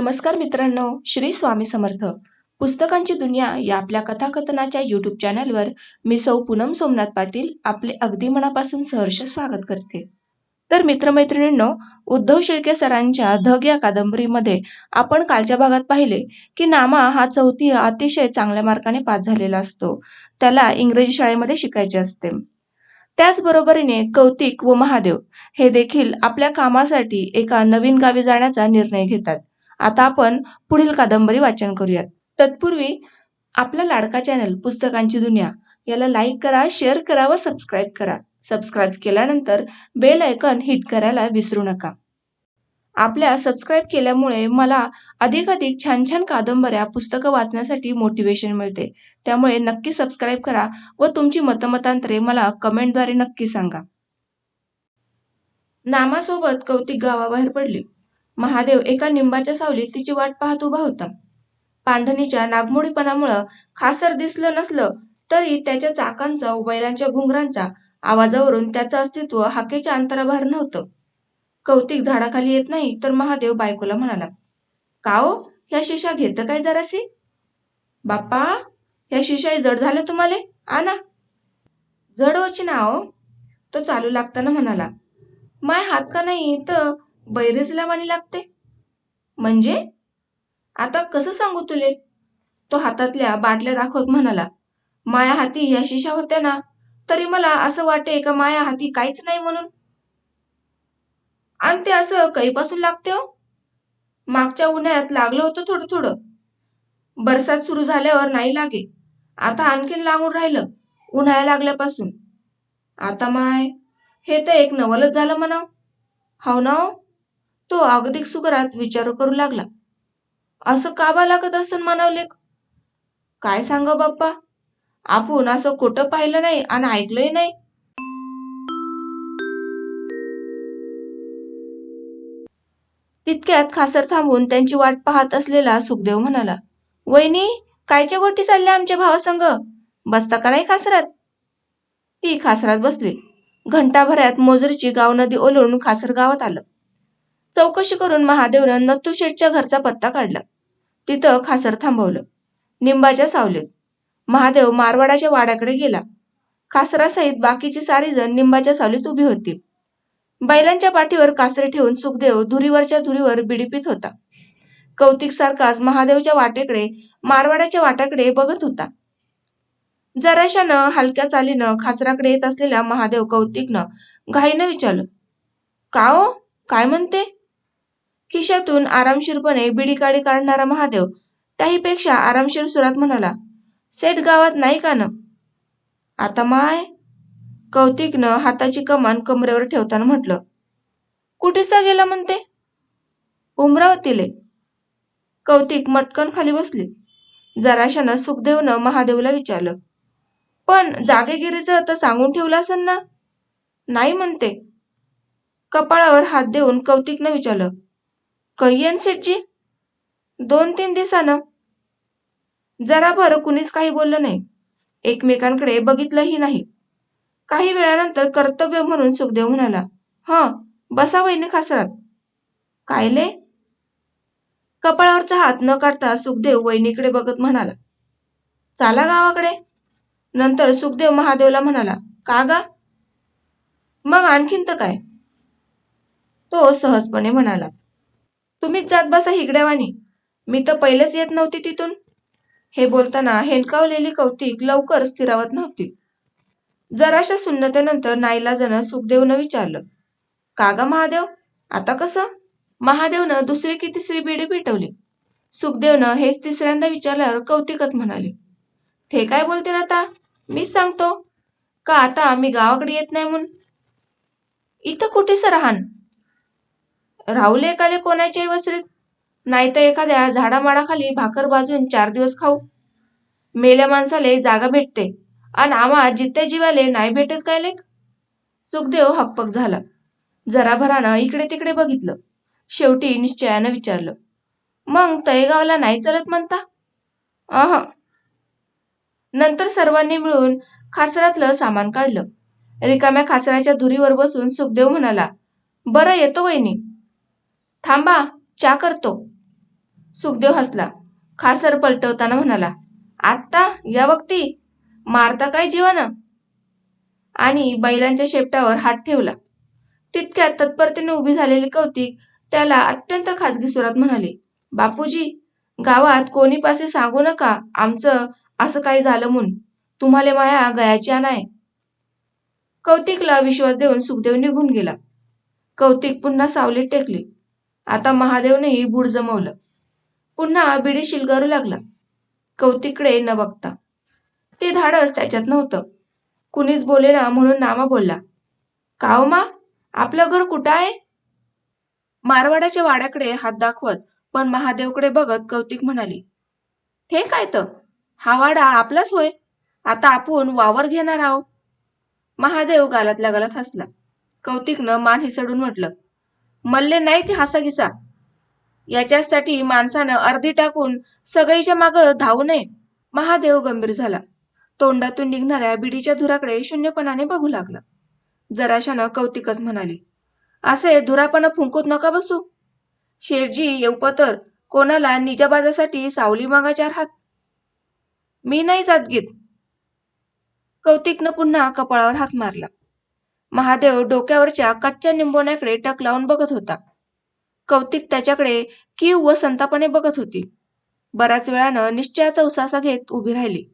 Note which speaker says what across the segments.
Speaker 1: नमस्कार मित्रांनो श्री स्वामी समर्थ. पुस्तकांची दुनिया या आपल्या कथाकथनाच्या यूट्यूब चॅनलवर मी सौ पूनम सोमनाथ पाटील आपले अगदी मनापासून सहर्ष स्वागत करते. तर मित्रमैत्रिणींनो उद्धव शेळके सरांच्या धग या कादंबरीमध्ये आपण कालच्या भागात पाहिले की नामा हा चौथी अतिशय चांगल्या मार्काने पास झालेला असतो. त्याला इंग्रजी शाळेमध्ये शिकायचे असते. त्याचबरोबरीने कौतिक व महादेव हे देखील आपल्या कामासाठी एका नवीन गावी जाण्याचा निर्णय घेतात. आता आपण पुढील कादंबरी वाचन करूयात. तत्पूर्वी आपला लाडका चॅनल पुस्तकांची दुनिया याला लाईक करा शेअर करा व सबस्क्राईब करा. सबस्क्राईब केल्यानंतर बेल आयकन हिट करायला विसरू नका. आपल्या सबस्क्राईब केल्यामुळे मला अधिकाधिक छान छान कादंबऱ्या पुस्तकं वाचण्यासाठी मोटिवेशन मिळते. त्यामुळे नक्की सबस्क्राईब करा व तुमची मतमतांतरे मला कमेंटद्वारे नक्की सांगा. नामासोबत कौतिक गावाबाहेर पडली. महादेव एका निंबाच्या सावलीत तिची वाट पाहत उभा होता. पांधणीच्या नागमोडीपणामुळं खासर दिसलं नसलं तरी त्याच्या चाकांचा बैलांच्या घुंगरांचा आवाजावरून त्याचं अस्तित्व हाकेच्या अंतराबाहेर नव्हतं. कौतिक झाडाखाली येत नाही तर महादेव बायकोला म्हणाला का हो ह्या शिशा घेतं काय जरासी बाप्पा ह्या शिशा जड झाल्या तुम्हाला? आना जड ओची ना हो तो चालू लागताना म्हणाला माय हात का नाही तर बैरेजला वाणी लागते. म्हणजे? आता कसं सांगू तुले? तो हातातल्या बाटल्या दाखवत म्हणाला माया हाती या शिशा होत्या ना तरी मला असं वाटे का माया हाती काहीच नाही म्हणून? आणि ते असं कैपासून लागते हो. मागच्या उन्हाळ्यात लागलं होतं थोडं थोडं. बरसात सुरू झाल्यावर नाही लागे. आता आणखीन लागून राहिलं उन्हाळ्या लागल्यापासून. आता माय हे तर एक नवलच झालं म्हणाव. हाव ना हो? तो अगदी सुकरात विचार करू लागला. असं काबा लागत असं म्हणावले काय सांग बाप्पा? आपण असं खोटं पाहिलं नाही आणि ऐकलंही नाही. तितक्यात खासर थांबून त्यांची वाट पाहत असलेला सुखदेव म्हणाला वहिनी कायच्या गोष्टी चालल्या आमच्या भावासंग? बसता का नाही खासरात? ती खासरात बसली. घंटाभरात मोजरीची गाव नदी ओलांडून खासर गावात आलं. चौकशी करून महादेवनं नत्तू शेठच्या घरचा पत्ता काढला. तिथं खासर थांबवलं. निंबाच्या सावलीत. महादेव मारवाडाच्या वाड्याकडे गेला. खासरासहित बाकीची सारी जण निंबाच्या सावलीत उभी होती. बैलांच्या पाठीवर कासरे ठेवून सुखदेव धुरीवरच्या धुरीवर बिडीपीत होता. कौतिक सारखाच महादेवच्या वाटेकडे मारवाड्याच्या वाट्याकडे बघत होता. जराशानं हलक्या चालीनं खासराकडे येत असलेल्या महादेव कौतिकनं घाईनं विचारलं का हो? काय म्हणते? खिशातून आरामशीरपणे बिडीकाडी काढणारा महादेव त्याहीपेक्षा आरामशीर सुरात म्हणाला सेठ गावात नाही का न? आता माय? कौतिकनं हाताची कमान कमरेवर ठेवताना म्हटलं कुठेसा गेला म्हणते? उमरावतीले. कौतिक मटकन खाली बसली. जराशानं सुखदेवनं महादेवला विचारलं पण जागेगिरीचं तर सांगून ठेवलं असेल ना? नाही म्हणते? कपाळावर हात देऊन कौतिकनं विचारलं कैयन शेटजी दोन तीन दिवसानं. जराभर कुणीच काही बोललं नाही. एकमेकांकडे बघितलंही नाही. काही वेळानंतर कर्तव्य म्हणून सुखदेव म्हणाला ह बसा वहिनी खासरात. कायले कपाळावरचा हात न काढता सुखदेव वहिनीकडे बघत म्हणाला चाला गावाकडे. नंतर सुखदेव महादेवला म्हणाला का गा? मग आणखीन तर काय. तो सहजपणे म्हणाला तुम्हीच जात बसा हिगड्यावानी. मी तर पहिलेच येत नव्हती तिथून. हे बोलताना हेलकावलेली कौतिक लवकर स्थिरावत नव्हती. जराशा सुन्नतेनंतर नाईलाजनं सुखदेवनं विचारलं का ग महादेव आता कसं? महादेवनं दुसरी की तिसरी बिडी पिटवली? सुखदेवनं हेच तिसऱ्यांदा विचारल्यावर कौतिकच म्हणाले हे काय बोलते ना आता? मीच सांगतो. का आता मी गावाकडे येत नाही म्हणून? इथं कुठेस राहान राहुल एकाले कोणाच्याही वसरीत नाही तर एखाद्या झाडामाडाखाली भाकर भाजून चार दिवस खाऊ. मेल्या माणसाले जागा भेटते. आणि आम्हा जित्या जीवाले नाही भेटत काय लेख सुखदेव हकपक झाला. जराभरानं इकडे तिकडे बघितलं. शेवटी निश्चयानं विचारलं. मग तळेगावला नाही चालत म्हणता? अह. नंतर सर्वांनी मिळून खासरातलं सामान काढलं. रिकाम्या खासराच्या धुरीवर बसून सुखदेव म्हणाला बरं येतो वहिनी. थांबा चा करतो. सुखदेव हसला. खासर पलटवताना म्हणाला आत्ता? या वक्ती? मारता काय जीवन? आणि बैलांच्या शेपटावर हात ठेवला. तितक्यात तत्परतेने उभी झालेली कौतिक त्याला अत्यंत खाजगी सुरात म्हणाले बापूजी गावात कोणी पासे सांगू नका. आमचं असं काही झालं म्हणून. तुम्हाला माया गयाची आणाय कौतिकला विश्वास देऊन सुखदेव निघून गेला. कौतिक पुन्हा सावलीत टेकले. आता महादेवनेही बूड जमवलं. पुन्हा बिडी शिलगारू लागला. कौतिकडे न बघता. ते धाडस त्याच्यात नव्हतं. कुणीच बोलेना म्हणून नामा बोलला. काव मा? आपलं घर कुठं आहे? मारवाड्याच्या वाड्याकडे हात दाखवत पण महादेवकडे बघत कौतिक म्हणाली हे काय तर हा वाडा आपलाच होय. आता आपण वावर घेणार आहोत. महादेव गालातल्या गालात हसला. कौतिकनं मान हिसडून म्हटलं मल्ले नाही ते हसा घिसा याच्यासाठी माणसानं अर्धी टाकून सगळीच्या माग धावू नये. महादेव गंभीर झाला. तोंडातून निघणाऱ्या बिडीच्या धुराकडे शून्यपणाने बघू लागला. जराशानं कौतिकच म्हणाली असे धुरापणा फुंकूत नका बसू. शेठजी येऊपतर कोणाला निजाबाजासाठी सावली मागा चार हात मी नाही जात गीत. कौतिकनं पुन्हा कपाळावर हात मारला. महादेव डोक्यावरच्या कच्च्या निंबोण्याकडे टक लावून बघत होता. कौतिक त्याच्याकडे कीव व संतापाने बघत होती. बऱ्याच वेळानं निश्चयाचा उसासा घेत उभी राहिली.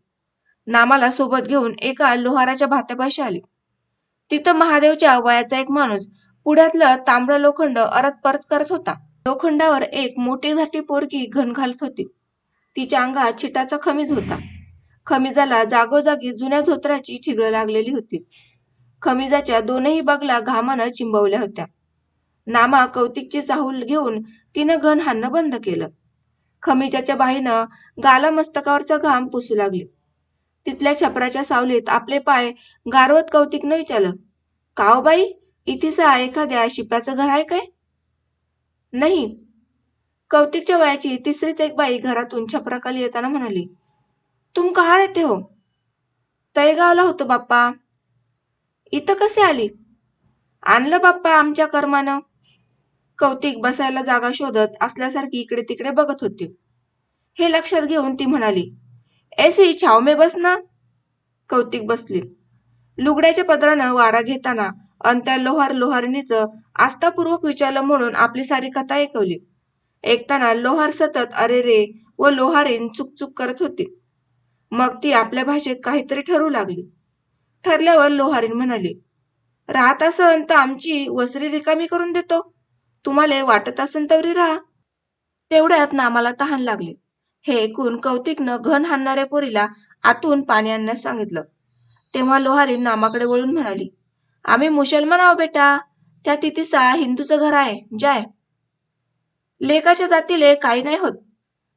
Speaker 1: नामाला सोबत घेऊन एका लोहाराच्या भात्यापाशी आली. तिथं महादेवच्या वयाचा एक माणूस पुढ्यातलं तांबडं लोखंड अरत परत करत होता. लोखंडावर एक मोठी धाटी पोरगी घन घालत होती. तिच्या अंगात छिटाचा खमीज होता. खमिजाला जागोजागी जुन्या धोत्राची ठिगळं लागलेली होती. खमिजाच्या दोनही बागला घामानं चिंबवल्या होत्या. नामा कौतिकची चाहूल घेऊन तिनं घन हाणणं बंद केलं. खमिजाच्या बाईनं गाला मस्तकावरचा घाम पुसू लागली. तिथल्या छपराच्या सावलीत आपले पाय गारवत कौतिकनं विचारलं काव बाई इतिसा एखाद्या शिप्याचं घर आहे काय? नाही. कौतिकच्या वयाची तिसरीच एक बाई घरातून छपराखाली येताना म्हणाली तुम कहा रहते हो? तळेगावला होतो बाप्पा. इथं कसे आली? आणलं बाप्पा आमच्या कर्मानं. कौतिक बसायला जागा शोधत असल्यासारखी इकडे तिकडे बघत होती. हे लक्षात घेऊन ती म्हणाली ऐसी छाव मे बस ना. कौतिक बसली. लुगड्याच्या पदरानं वारा घेताना अन त्या लोहार लोहारणीचं आस्थापूर्वक विचारलं म्हणून आपली सारी कथा ऐकवली. ऐकताना लोहार सतत अरे रे व लोहारीन चुकचुक करत होती. मग ती आपल्या भाषेत काहीतरी ठरू लागली. ठरल्यावर लोहारीन म्हणाली राहत असन तर आमची वसरी रिकामी करून देतो. तुम्हाला वाटत असन तवरी राहा. तेवढ्यात नामाला तहान लागले. हे ऐकून कौतिकनं घन हाणणाऱ्या पोरीला आतून पाणी आणण्यास सांगितलं. तेव्हा लोहारी नामाकडे वळून म्हणाली आम्ही मुसलमान आहो बेटा. त्या तिथिसा हिंदूचं घर आहे. जाय. लेकाच्या जातीले काही नाही होत.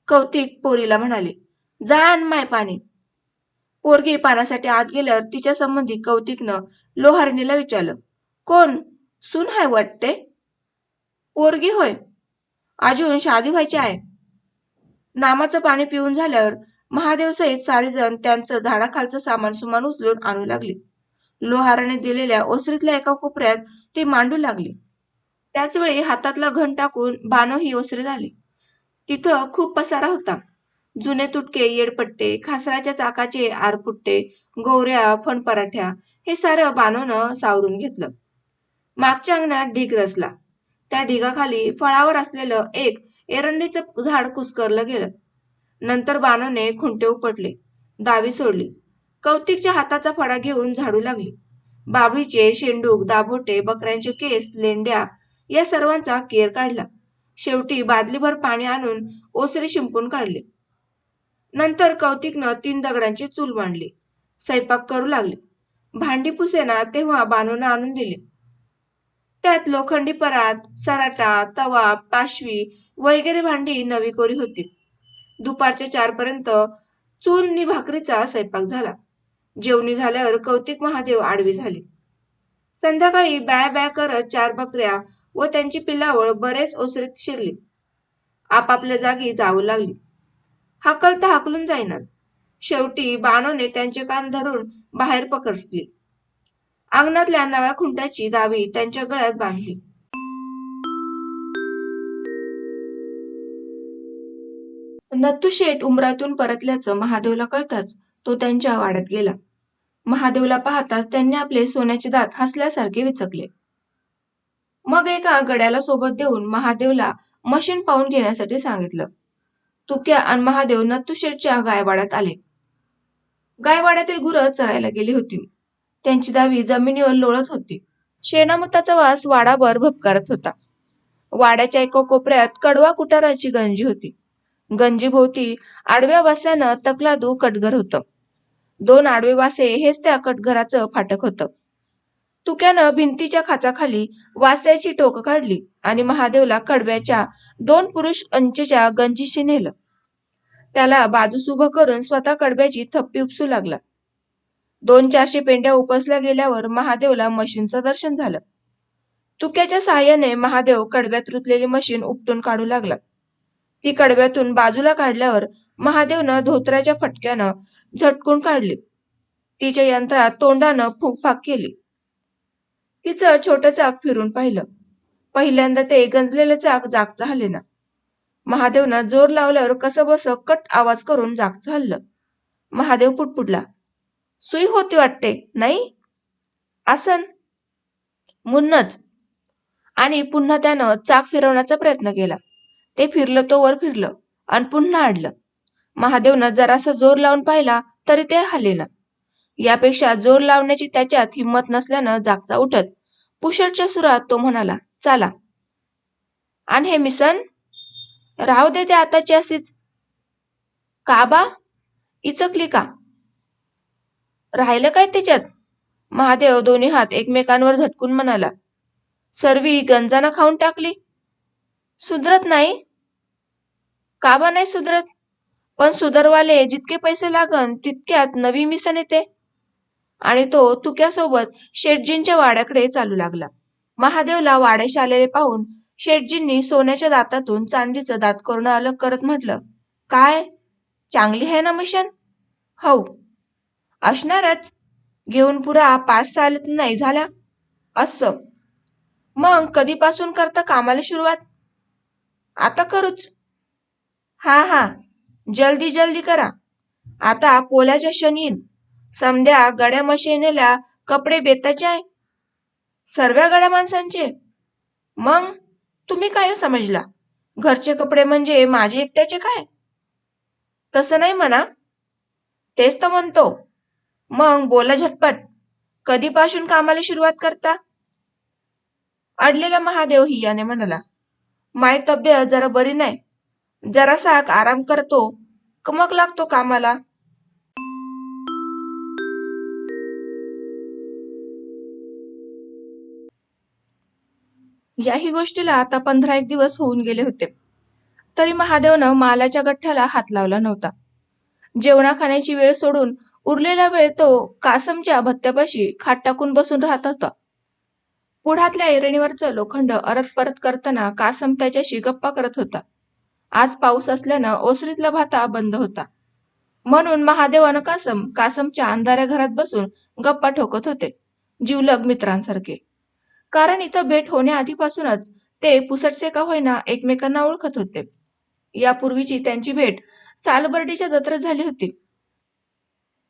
Speaker 1: कौतिक पोरीला म्हणाले जा आण माय पाणी. पोरगी पाण्यासाठी आत गेल्यावर तिच्या संबंधी कौतिकनं लोहारणीला विचारलं कोण? सून हाय वाटते? पोरगी होय. अजून शादी व्हायची आहे. नामाचं पाणी पिऊन झाल्यावर महादेव सहित सारेजण त्यांचं झाडाखालचं सामान सुमान उचलून आणू लागले. लोहाराने दिलेल्या ओसरीतल्या एका कोपऱ्यात ती मांडू लागली. त्याचवेळी हातातला घन टाकून बानो ही ओसरी झाली. तिथं खूप पसारा होता. जुने तुटके येडपट्टे खासराच्या चाकाचे आरपुट्टे गोवऱ्या फणपराठ्या हे सारं बानोनं सावरून घेतलं. मागच्या अंगणात ढीग रचला. त्या ढिगाखाली फळावर असलेलं एक एरंडीचं झाड कुस्करलं गेलं. नंतर बानोने खुंटे उपटले दावी सोडली कौतिकच्या हाताचा फडा घेऊन झाडू लागली. बाबळीचे शेंडूक दाभोटे बकऱ्यांचे केस लेंड्या या सर्वांचा केर काढला. शेवटी बादलीभर पाणी आणून ओसरी शिंपून काढले. नंतर कौतिकनं तीन दगडांची चूल मांडली स्वयंपाक करू लागले. भांडी पुसेना तेव्हा बानून आणून दिले. त्यात लोखंडी परात सराटा तवा पाशवी वगैरे भांडी नवी कोरी होती. दुपारच्या चार पर्यंत चूलनी भाकरीचा स्वयंपाक झाला. जेवणी झाल्यावर कौतिक महादेव आडवी झाली. संध्याकाळी बॅ बॅ करत चार बकऱ्या व त्यांची पिल्लावळ बरेच ओसरीत शिरली. आपापल्या जागी जाऊ लागली. हाकल तर हाकलून जाईनात. शेवटी बाणोने त्यांचे कान धरून बाहेर पकडली. अंगणातल्या नव्या खुंटाची दावी त्यांच्या गळ्यात बांधली. नत्तू शेठ उमरातून परतल्याचं महादेवला कळताच तो त्यांच्या वाड्यात गेला. महादेवला पाहताच त्यांनी आपले सोन्याचे दात हसल्यासारखे विचकले. मग एका गड्याला सोबत देऊन महादेवला मशीन पाहून घेण्यासाठी सांगितलं. तुक्या आणि महादेव नत्तुशेरच्या गायवाड्यात आले. गायवाड्यातील गुरं चरायला गेली होती. त्यांची दावी जमिनीवर लोळत होती. शेणामुताचा वास वाडाभर भपकारत होता. वाड्याच्या एका कोपऱ्यात कडवा कुटाराची गंजी होती. गंजीभोवती आडव्या वास्यानं तकलादू कटघर होतं. दोन आडवे वासे हेच त्या कटघराचं फाटक होतं. तुक्यानं भिंतीच्या खाचाखाली वास्याची टोक काढली आणि महादेवला कडव्याच्या दोन पुरुष अंचच्या गंजीशी नेलं. त्याला बाजूस उभं करून स्वतः कडब्याची थप्पी उपसू लागला. दोन चारशे पेंड्या उपसल्या गेल्यावर महादेवला मशीनचं दर्शन झालं. तुक्याच्या सहाय्याने महादेव कडब्यात रुतलेली मशीन उपटून काढू लागला. ती कडब्यातून बाजूला काढल्यावर महादेवनं धोत्राच्या फटक्यानं झटकून काढली. तिच्या यंत्रात तोंडानं फुकफाक केली. तिचं छोटं चाक फिरून पाहिलं. पहिल्यांदा ते गंजलेलं चाक जागचं हलेना महादेवनं जोर लावल्यावर कसं बस कट आवाज करून जागचं हल्लं महादेव पुटपुटला सुई होती वाटते नाही? आसन. मुन्नच. आणि पुन्हा त्यानं चाक फिरवण्याचा प्रयत्न केला. ते फिरलं तो वर फिरलं आणि पुन्हा आडलं. महादेवनं जरासा जोर लावून पाहिला तरी ते हलेना यापेक्षा जोर लावण्याची त्याच्यात हिंमत नसल्यानं जागचा उठत पुषटच्या सुरात तो म्हणाला चाला. आणि हे मिसन? राहू दे ते आताची अशीच. काबा इचकली का? राहिलं काय त्याच्यात? महादेव दोन्ही हात एकमेकांवर झटकून म्हणाला सर्वी गंजाना खाऊन टाकली. सुधरत नाही? काबा नाही सुधरत? पण सुधरवाले जितके पैसे लागन तितक्यात नवी मिसन येते. आणि तो तुक्यासोबत शेटजींच्या वाड्याकडे चालू लागला. महादेवला वाड्याशी आलेले पाहून शेटजींनी सोन्याच्या दातातून चांदीचं दात करून अलग करत म्हटलं काय? चांगली आहे ना मिशन? हो. असणारच. घेऊन पुरा पाच साल नाही झाला असं. मग कधीपासून करता कामाला सुरुवात? आता करूच. हा हा. जल्दी जल्दी करा. आता पोल्याच्या शनीन समध्या गड्या मशिनीला कपडे बेताचे आहे? सर्व गड्या माणसांचे. मग तुम्ही काय समजला? घरचे कपडे म्हणजे माझे एकट्याचे काय? तसं नाही म्हणा. तेच तर म्हणतो. मग बोला झटपट. कधीपासून कामाला सुरुवात करता? अडलेला महादेव हियाने म्हणाला माय तब्येत जरा बरी नाही. जरासा आराम करतो. कमक लागतो कामाला. याही गोष्टीला आता पंधरा एक दिवस होऊन गेले होते. तरी महादेवनं मालाच्या गठ्ठ्याला हात लावला नव्हता. जेवणा खाण्याची वेळ सोडून उरलेला वेळ तो कासमच्या भत्त्यापाशी खाट टाकून बसून राहत होता. पुढातल्या ऐरणीवरचं लोखंड अरत परत करताना कासम त्याच्याशी गप्पा करत होता. आज पाऊस असल्यानं ओसरीतला भाता बंद होता. म्हणून महादेवानं कासम कासमच्या अंधाऱ्या घरात बसून गप्पा ठोकत होते जीवलग मित्रांसारखे. कारण इथं भेट होण्याआधीपासूनच ते पुसटसे का होईना एकमेकांना ओळखत होते. यापूर्वीची त्यांची भेट सालबर्डीच्या जत्रेत झाली होती.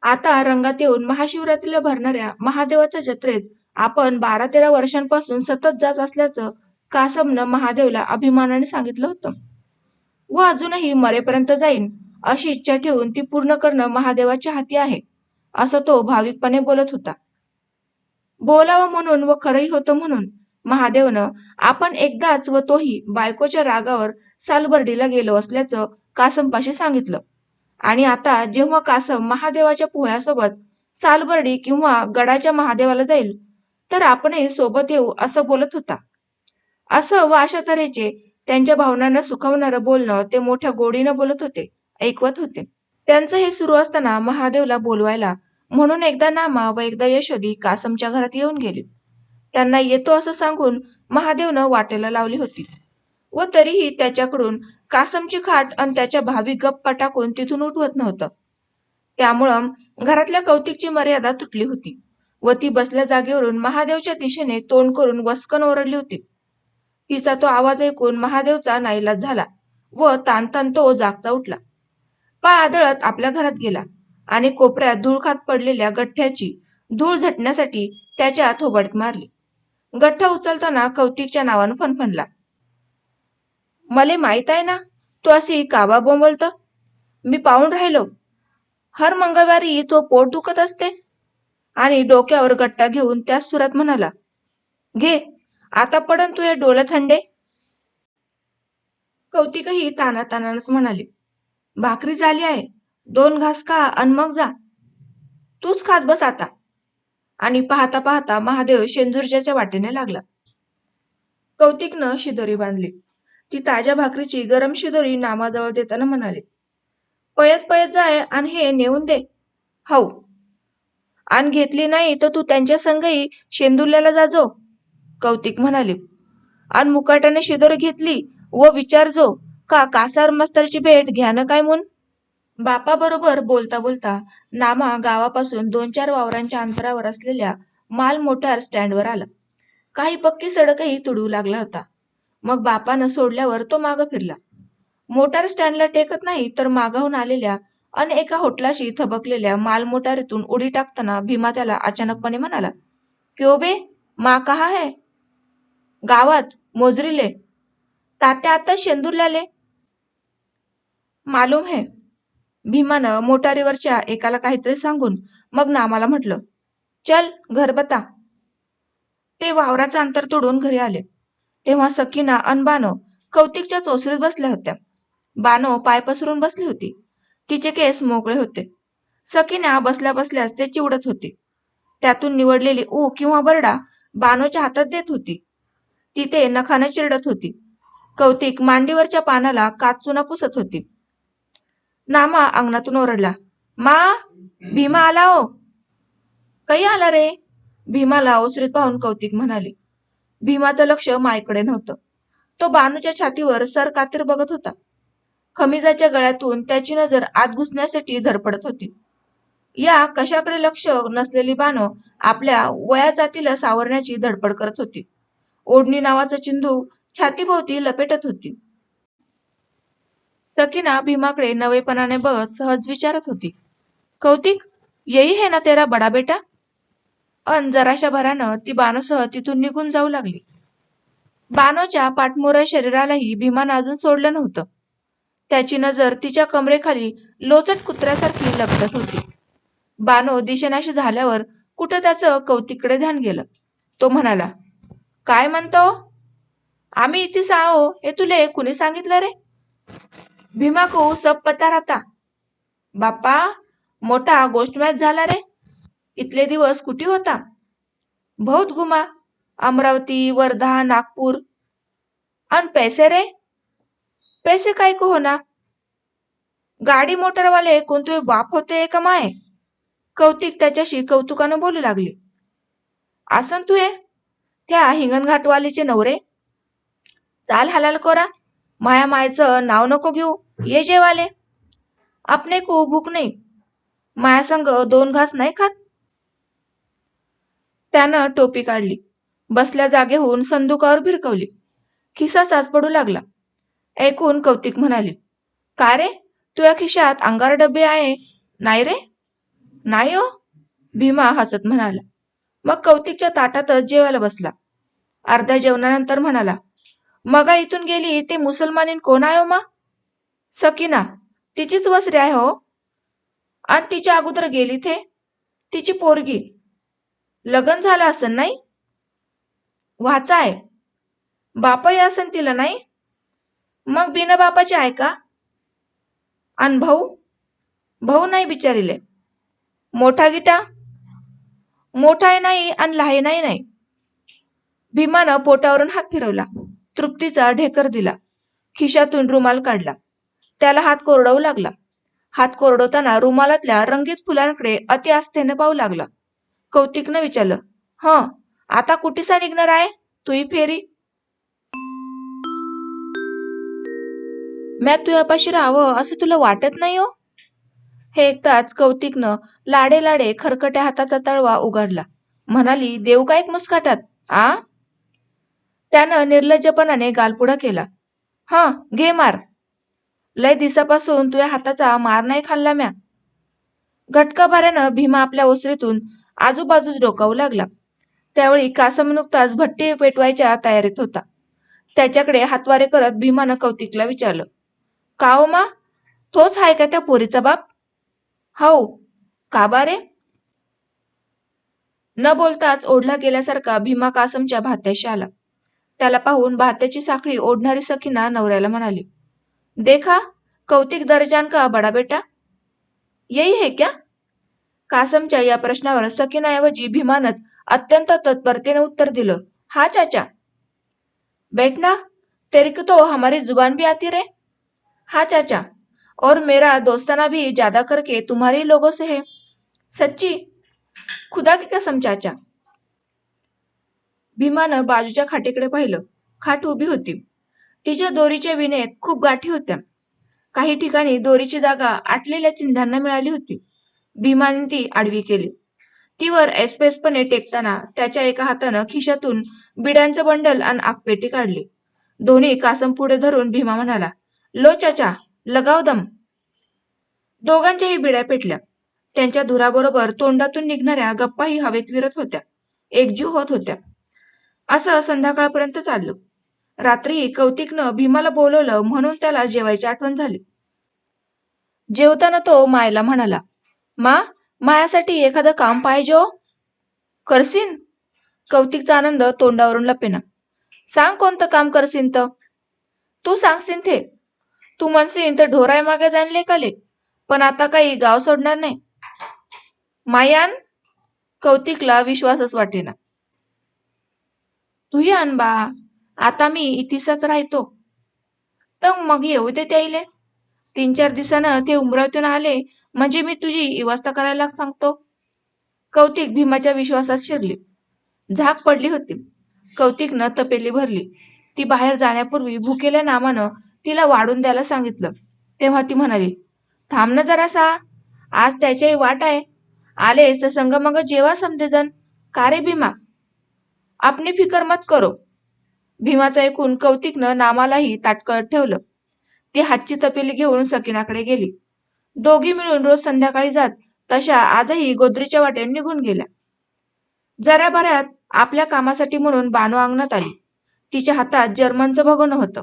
Speaker 1: आता रंगात येऊन महाशिवरात्रीला भरणाऱ्या महादेवाच्या जत्रेत आपण बारा तेरा वर्षांपासून सतत जात असल्याचं कासमनं महादेवला अभिमानाने सांगितलं होतं. व अजूनही मरेपर्यंत जाईन अशी इच्छा ठेवून ती पूर्ण करणं महादेवाच्या हाती आहे असं तो भाविकपणे बोलत होता. बोलावं म्हणून व खरंही होतं म्हणून महादेवनं आपण एकदाच व तोही बायकोच्या रागावर सालबर्डीला गेलो असल्याचं कासमपाशी सांगितलं. आणि आता जेव्हा कासम महादेवाच्या पोह्यासोबत सालबर्डी किंवा गडाच्या महादेवाला जाईल तर आपणही सोबत येऊ असं बोलत होता. असं व अशा तऱ्हेचे त्यांच्या भावनांना सुखवणारं बोलणं ते मोठ्या गोडीनं बोलत होते ऐकवत होते. त्यांचं हे सुरू असताना महादेवला बोलवायला म्हणून एकदा नामा व एकदा यशोदी कासमच्या घरात येऊन गेली. त्यांना येतो असं सांगून महादेवनं वाटेला लावली होती. व तरीही त्याच्याकडून कासमची खाट आणि त्याच्या भावी गप्पा टाकून तिथून उठवत नव्हतं. त्यामुळं घरातल्या कौतिकची मर्यादा तुटली होती व ती बसल्या जागेवरून महादेवच्या दिशेने तोंड करून वस्कन ओरडली होती. तिचा तो आवाज ऐकून महादेवचा नाईलाज झाला व ताणताण तो जागचा उठला. पाय आदळत आपल्या घरात गेला. आणि कोपऱ्यात धूळखात पडलेल्या गठ्ठ्याची धूळ झटण्यासाठी त्याच्या थोबाडीत मारली. गठ्ठा उचलताना कौतिकच्या नावानं फणफणला मले माहीत आहे ना तू अशी काबा बोंबलत? मी पाहून राहिलो. हर मंगळवारी तो पोट दुखत असते. आणि डोक्यावर गट्टा घेऊन त्याच सुरात म्हणाला घे आता पडन तू हे डोलं थंडे. कौतिकही ताना तानानच म्हणाले भाकरी झाली आहे. दोन घास खा आणि मग जा. तूच खात बस आता. आणि पाहता पाहता महादेव शेंदुर्जाच्या वाटेने लागला. कौतिकनं शिदोरी बांधली. ती ताज्या भाकरीची गरम शिदोरी नामाजवळ देताना म्हणाले पळत पळत जाय आणि हे नेऊन दे. हो. आण घेतली नाही तर तू त्यांच्या संगही शेंदुर्ल्याला जाजो कौतिक म्हणाले आण मुकाट्याने शिदोरी घेतली व विचारजो का कासार मास्तरची भेट घ्यानं काय म्हणून बापाबरोबर बोलता बोलता नामा गावापासून दोन चार वावरांच्या अंतरावर असलेल्या माल मोटार स्टँडवर आला. काही पक्की सडकही तुडवू लागला होता. मग बापानं सोडल्यावर तो मागं फिरला. मोटार स्टँडला टेकत नाही तर मागाहून आलेल्या अन एका होटलाशी थबकलेल्या माल मोटारीतून उडी टाकताना भीमा त्याला अचानकपणे म्हणाला क्यो बे? मा कहा है? गावात मोजरीले. तात्या आता शेंदूरल्याले मालूम है. भीमानं मोटारीवरच्या एकाला काहीतरी सांगून मग नामाला म्हटलं चल घर बता. ते वावराचं अंतर तोडून घरी आले. तेव्हा सकीना अन बानो कौतिकच्या चोसरीत बसल्या होत्या. बानो पाय पसरून बसली होती. तिचे केस मोकळे होते. सकीना बसल्या बसल्यास ते चिवडत होती. त्यातून निवडलेली ऊ किंवा बरडा बानोच्या हातात देत होती. ती ते नखानं चिरडत होती. कौतिक मांडीवरच्या पानाला काचुना पुसत होती. नामा अंगणातून ओरडला. मा भीमा आला हो. काही आला रे? भीमाला ओसरीत पाहून कौतिक म्हणाले. भीमाचं लक्ष मायकडे नव्हतं. तो बानूच्या छातीवर सर कातीर बघत होता. खमिजाच्या गळ्यातून त्याची नजर आत घुसण्यासाठी धडपडत होती. या कशाकडे लक्ष नसलेली बानो आपल्या वया जातीला सावरण्याची धडपड करत होती. ओढणी नावाचं चिंधू छातीभोवती लपेटत होती. सकीना भीमाकडे नवेपणाने बघत सहज विचारत होती. कौतिक येई है ना तेरा बडा बेटा? अन जराशा भरानं ती बानोसह तिथून निघून जाऊ लागली. बानोच्या पाठमोऱ्या शरीरालाही भीमानं अजून सोडलं नव्हतं. त्याची नजर तिच्या कमरेखाली लोचट कुत्र्यासारखी लपटत होती. बानो दिशेनाशी झाल्यावर कुठं त्याचं कौतिकडे ध्यान गेलं? तो म्हणाला काय म्हणतो? आम्ही इथे आहो हे तुले कुणी सांगितलं रे? भीमा को सब पता राहता. बाप्पा मोठा गोष्ट मॅच झाला रे. इथले दिवस कुठे होता? बहुत घुमा अमरावती वर्धा नागपूर. अन पैसे रे? पैसे काय को होना? गाडी मोटरवाले कोणते बाप होते का माय? कौतिक त्याच्याशी कौतुकानं बोलू लागली. आसन तू हे त्या हिंगणघाटवालीचे नवरे. चाल हलाल कोरा. माया मायचं नाव नको घेऊ. ये जेवाले. आपने को भूक नाही. माया संग दोन घास नाही खात. त्यानं टोपी काढली. बसल्या जागेहून संदुकावर भिरकवली. खिसा साच पडू लागला. ऐकून कौतिक म्हणाली का रे? तुझ्या खिशात अंगार डबे आहे? नाही रे? नाही हो? भीमा हसत म्हणाला. मग कौतिकच्या ताटातच जेवायला बसला. अर्ध्या जेवणानंतर म्हणाला मगा इथून गेली ते मुसलमानीन कोण आहे हो मा? सकीना तिचीच वसरी आहे हो. आणि तिच्या अगोदर गेली थे तिची पोरगी. लग्न झालं असन नाही? वाचा आहे. बापही असन तिला नाही? मग बिना बापाची आहे का? आणि भाऊ? भाऊ नाही बिचारीले. मोठा गिटा? मोठाही नाही आणि लहानही नाही. भीमानं पोटावरून हात फिरवला. तृप्तीचा ढेकर दिला. खिशातून रुमाल काढला. त्याला हात कोरडवू लागला. हात कोरडवताना रुमालातल्या रंगीत फुलांकडे अति आस्थेने पाहू लागला. कौतिकनं विचारलं ह आता कुठेसा निघणार आहे? तुही फेरी. मॅ तुझ्यापाशी राहावं असं तुला वाटत नाही हो. हे ऐकताच कौतिकनं लाडे लाडे खरकट्या हाताचा तळवा उघडला म्हणाली देऊ का एक मुस्काटात? आ? त्यानं निर्लज्जपणाने गालपुडा केला. हा घे मार. लय दिसापासून तुझ्या हाताचा मार नाही खाल्ला म्या. घटका भाऱ्यानं भीमा आपल्या ओसरीतून आजूबाजूस डोकावू लागला. त्यावेळी कासम नुकताच भट्टी पेटवायच्या तयारीत होता. त्याच्याकडे हातवारे करत भीमानं कौतिकला विचारलं का हो मा? तोच हाय का त्या पोरीचा बाप? हो. का बा रे न बोलताच ओढला गेल्यासारखा भीमा कासमच्या भात्याशी आला. त्याला पाहून भात्याची साखळी ओढणारी सखीना नवऱ्याला म्हणाली देखा कौतिक दर्जान का बडा बेटा? यही है क्या? कासमच्या या प्रश्नावर सकीनाऐवजी भीमानच अत्यंत तत्परतेने उत्तर दिलं हा चाचा. बैठना तेरे को तो हमारी जुबान भी आती रे? हा चाचा और मेरा दोस्ताना भी ज्यादा करके तुम्हारे लोगों से है। सच्ची खुदा की कसम चाचा. भीमानं बाजूच्या खाटेकडे पाहिलं. खाट उभी होती. तिच्या दोरीच्या विनेत खूप गाठी होत्या. काही ठिकाणी दोरीची जागा आटलेल्या चिन्हांना मिळाली होती. भीमाने ती आडवी केली. ती वर टेकताना त्याच्या एका हातानं खिशातून बिड्यांचं बंडल आणि आगपेटी काढली. दोन्ही कासम पुढे धरून भीमा म्हणाला लो चाचा लगाव दम. दोघांच्याही बिड्या पेटल्या. त्यांच्या धुराबरोबर तोंडातून निघणाऱ्या गप्पाही हवेत विरत होत्या. एकजीव होत होत्या. असं संध्याकाळपर्यंत चाललं. रात्री कौतिकनं भीमाला बोलवलं म्हणून त्याला जेवायची आठवण झाली. जेवताना तो मायला म्हणाला मा मायासाठी एखादं काम पाहिजे हो. करसीन? कौतिकचा आनंद तोंडावरून लपेना. सांग कोणतं काम करसीन तर तू सांगसीन थे. तू म्हणसीन तर ढोराय मागे जाणले काले पण आता काही गाव सोडणार नाही. मायान? कौतिकला विश्वासच वाटेना. तूही आण बा. आता मी इतिसाच राहतो. तर मग येऊ दे त्याईले. तीन चार दिवसानं ते उमरावतून आले म्हणजे मी तुझी इवस्था करायला सांगतो. कौतिक भीमाच्या विश्वासात शिरली. झाक पडली होती. कौतिकनं तपेली भरली. ती बाहेर जाण्यापूर्वी भुकेल्या नामानं तिला वाढून द्यायला सांगितलं. तेव्हा ती म्हणाली थांब ना जरासा. आज त्याच्याही वाट आहे. आलेच तर संगमग जेव्हा समजे समजेजण का रे भीमा? आपली फिकर मत करो. भीमाचं ऐकून कौतिकनं नामालाही ताटकळत ठेवलं. ती हातची तपेली घेऊन सकिनाकडे गेली. दोघी मिळून रोज संध्याकाळी जात तशा आजही गोदरीच्या वाटेने निघून गेल्या. जरा बऱ्यात आपल्या कामासाठी म्हणून बानो अंगणात आली. तिच्या हातात जर्मनचं भगवणं होतं.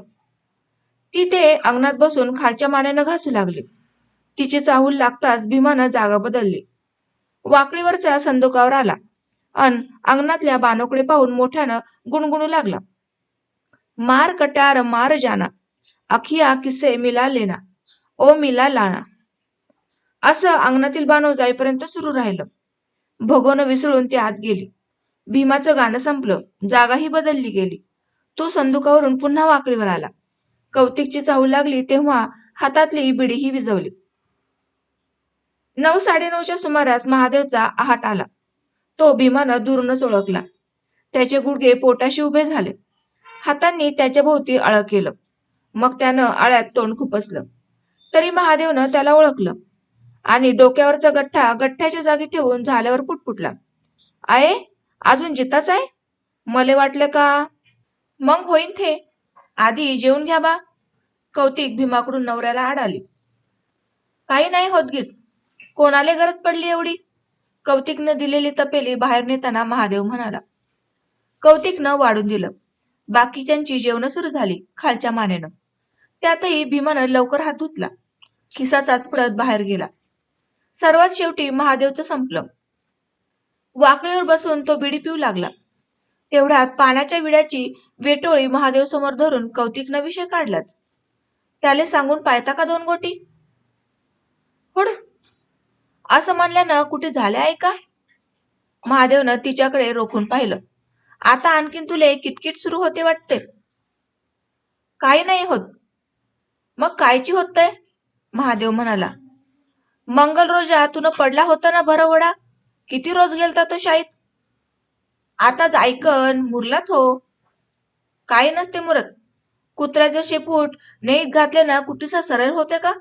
Speaker 1: ती ते अंगणात बसून खालच्या मानेनं घासू लागली. तिची चाहूल लागताच भीमानं जागा बदलली. वाकळीवरचा संदोकावर आला. अन अंगणातल्या बानोकडे पाहून मोठ्यानं गुणगुणू लागला. मार कट्यार मार जाना अखिया किसे मिला लेना ओ मिला लाना. असं अंगणातील बानो जाईपर्यंत सुरू राहिलं. भगोनं विसळून ती आत गेली. भीमाचं गाणं संपलं. जागाही बदलली गेली. तो संदुकावरून पुन्हा वाकळीवर आला. कौतिकची चाहू लागली तेव्हा हातातली बिडीही विजवली नऊ साडेनऊच्या सुमारास महादेवचा आहाट आला. तो भीमानं दूरनच ओळखला. त्याचे गुडघे पोटाशी उभे झाले. हातांनी त्याच्या भोवती आळ केलं. मग त्यानं आळ्यात तोंड खुपसलं. तरी महादेवनं त्याला ओळखलं. आणि डोक्यावरचा गठ्ठा गठ्ठ्याच्या जागी ठेवून झाल्यावर पुटपुटला. आहे? अजून जिताच आहे? मले वाटलं का? मग होईन थे. आधी जेवून घ्या बा. कौतिक भीमाकडून नवऱ्याला आड आली. काही नाही होत गीत. कोणाले गरज पडली एवढी? कौतिकनं दिलेली तपेली बाहेर नेताना महादेव म्हणाला कौतिकनं वाढून दिलं. बाकीच्यांची जेवणं सुरू झाली खालच्या मानेनं. त्यातही भीमानं लवकर हात धुतला. खिसा चाचपडत बाहेर गेला. सर्वात शेवटी महादेवचं संपलं. वाकळीवर बसून तो बिडी पिऊ लागला. तेवढ्यात पाण्याच्या विड्याची वेटोळी महादेव समोर धरून कौतिकनं विषय काढलाच. त्याले सांगून पायता का दोन गोटी? होड! असं म्हणल्यानं कुठे झाले आहे का? महादेवनं तिच्याकडे रोखून पाहिलं. आता आणखीन तुले किटकिट सुरू होते वाटते. काही नाही होत. मग कायची होतय? महादेव म्हणाला. मंगल रोजा तुनं पडला होता ना भरवडा किती रोज गेलता तो शाळेत आताच ऐकन मुरलात हो काही नसते मुरत. कुत्र्याचं शेपूट नेईत घातले ना कुठेसा सरळ होते का?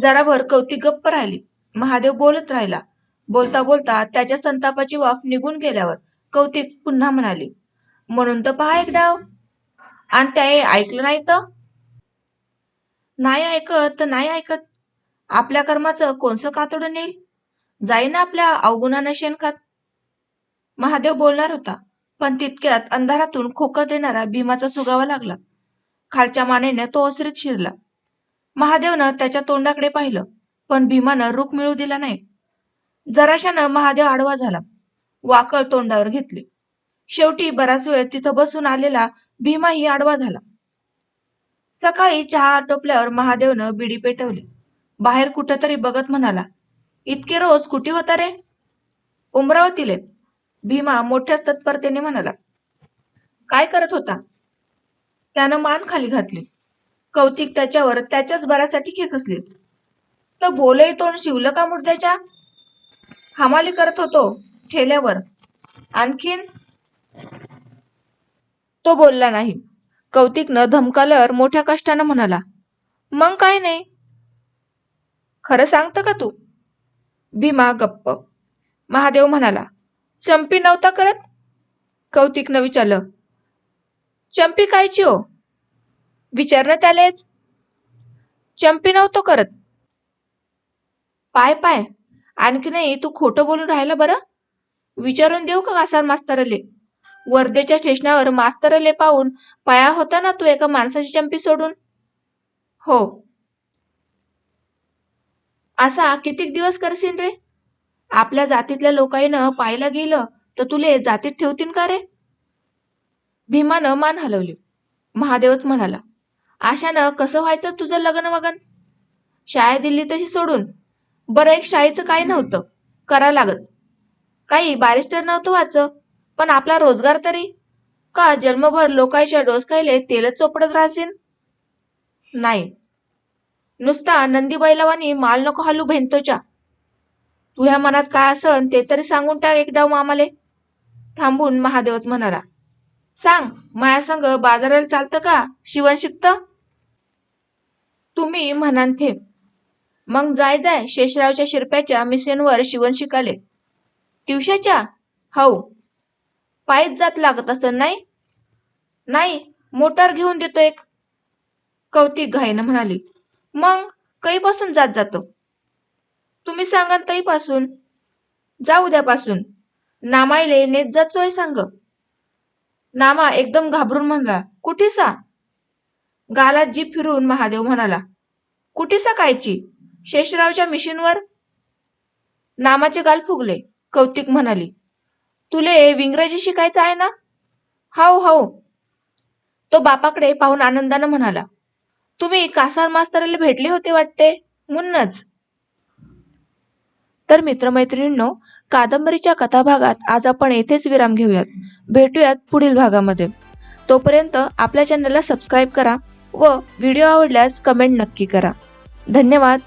Speaker 1: जराभर कौतिक गप्प राहिली. महादेव बोलत राहिला. बोलता बोलता त्याच्या संतापाची वाफ निघून गेल्यावर कौतिक पुन्हा म्हणाली म्हणून तर पहा एक डाव आणि त्या ऐकलं नाही तर? नाही ऐकत तर नाही ऐकत. आपल्या कर्माचं कोणसं कातडं नेईल? जाईन आपल्या अवगुणानं शेणखात महादेव बोलणार होता पण तितक्यात अंधारातून खोकत देणारा भीमाचा सुगावा लागला. खालच्या मानेने तो ओसरीत शिरला. महादेवनं त्याच्या तोंडाकडे पाहिलं. पण भीमानं रूप मिळू दिला नाही. जराशानं महादेव आडवा झाला. वाकळ तोंडावर घेतली. शेवटी बराच वेळ तिथं बसून आलेला भीमाही आडवा झाला. सकाळी चहा आटोपल्यावर महादेवनं बिडी पेटवली. बाहेर कुठंतरी बघत म्हणाला इतके रोज कुठे होता रे? उमरावतीले. भीमा मोठ्याच तत्परतेने म्हणाला काय करत होता? त्यानं मान खाली घातली. कौतिक त्याच्यावर त्याच्याच बरासाठी खेकसले. तर बोलही तोंड शिवलं का मुर्द्याच्या हमाली करत होतो ठेल्यावर. आणखीन तो बोलला नाही. कौतिकनं धमकाल्यावर मोठ्या कष्टानं म्हणाला मग काय नाही? खरं सांगतं का तू? भीमा गप्प. महादेव म्हणाला चंपी नव्हता करत? कौतिकनं विचारलं चंपी कायची हो? विचारणं त्यालेच. चंपी नव्हतो करत. पाय पाय. आणखी नाही तू खोटं बोलून राहिला बरं? विचारून देऊ का कासार मास्तरले? वर्धेच्या स्टेशनावर मास्तरले पाहून पाया होता ना तू एका माणसाची चंपी सोडून? हो. असा कितीक दिवस करशील रे? आपल्या जातीतल्या लोकांनं पाहायला गेलं तर तुले जातीत ठेवतील का रे? भीमानं मान हलवली. महादेवच म्हणाला आशानं कसं व्हायचं तुझं लग्न वगन शाळा दिली तशी सोडून? बरं एक शाळेचं काही नव्हतं. करा लागत. काही बॅरिस्टर नव्हतं वाचं. पण आपला रोजगार तरी. का जन्मभर लोकांच्या डोस खायले तेलच चोपडत राहशील नाही. नुसता नंदी बैलावानी माल नको हलू भेंतोच्या. तुझ्या मनात काय असन ते तरी सांगून टाक एक डाव मामाले. थांबून महादेवच म्हणाला. सांग माया संग बाजाराला चालतं का? शिवण शिकत? तुम्ही म्हणान थे. मग जाय जाय शेषरावच्या शिरप्याच्या मिसेनवर शिवण शिकाले. दिवसाच्या हो पायीच जात लागत असं नाही? नाही मोटार घेऊन देतो एक. कौतिक घाईनं म्हणाली. मग कैपासून जात जातो? तुम्ही सांगा तईपासून. जा उद्यापासून नामाईले नेत जातोय सांग. नामा एकदम घाबरून म्हणला कुठेसा? गालात जीप फिरून महादेव म्हणाला कुठेसा कायची? शेषरावच्या मिशीनवर नामाचे गाल फुगले. कौतिक म्हणाली तुले विंग्रजी शिकायचं आहे ना? हाव हाव. तो बापाकडे पाहून आनंदानं म्हणाला तुम्ही कासार मास्तराला भेटले होते वाटते? मुन्नच. तर मित्रमैत्रिणींनो कादंबरीच्या कथाभागात आज आपण येथेच विराम घेऊयात. भेटूयात पुढील भागामध्ये. तोपर्यंत आपल्या चॅनलला सबस्क्राईब करा व व्हिडिओ आवडल्यास कमेंट नक्की करा. धन्यवाद.